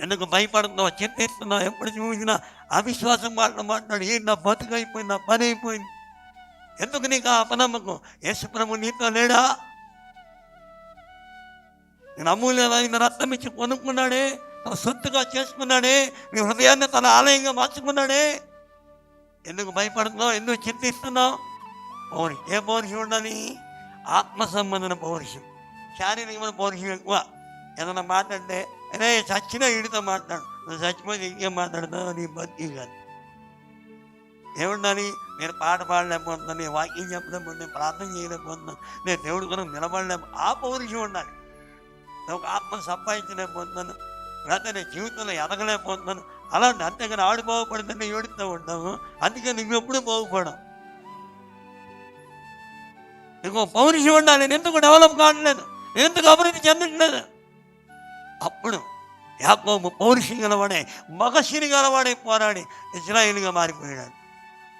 ఎందుకు భయపడుతున్నావు? చెప్పేస్తున్నావు? ఎప్పుడు చూసినా అవిశ్వాసం మాటలు మాట్లాడు. ఏ నా బతుకు అయిపోయింది నా పని అయిపోయింది. ఎందుకు నీకు ఆ అపనమ్మకం? యేసు ప్రభు నీతో లేడా? నేను అమూల్యమైన రక్తం ఇచ్చి కొనుక్కున్నాడే తన సొత్తుగా చేసుకున్నాడే నీ హృదయాన్ని తన ఆలయంగా మార్చుకున్నాడే. ఎందుకు భయపడుతున్నావు? ఎందుకు చింతిస్తున్నావు? పౌరుషం. ఏ పౌరుషం ఉండాలి? ఆత్మ సంబంధమైన పౌరుషం. శారీరకమైన పౌరుషం ఎక్కువ. ఏదైనా మాట్లాడితే అరే చచ్చిన వీడితో మాట్లాడు. నువ్వు చచ్చిపోతే ఇంకేం మాట్లాడతావు? నీ బతికి కాదు ఏముండాలి నేను పాట పాడలేకపోతున్నాను నేను వాక్యం చెప్పలేకపోతున్నాను నేను ప్రార్థన చేయలేకపోతున్నాను నేను దేవుడి కొరకు నిలబడలేము ఆ పౌరుషం ఉండాలి. నేను ఒక ఆత్మ సంపాదించలేకపోతున్నాను లేకపోతే నేను జీవితంలో ఎదగలేకపోతున్నాను. అలాంటి అంతేగాని ఆడు బాగుపడుతుంటే ఏడుతూ ఉంటాము అందుకే నువ్వు ఎప్పుడు బాగుపడవు. నీకు పౌరుషం ఉండాలి. నేను ఎందుకు డెవలప్ కావట్లేదు? నేను ఎందుకు అభివృద్ధి చెందట్లేదు? అప్పుడు యాకోబు పౌరుషం గలవాడే మగశిరి గలవాడే పోరాడి ఇజ్రాయిల్గా మారిపోయాడు.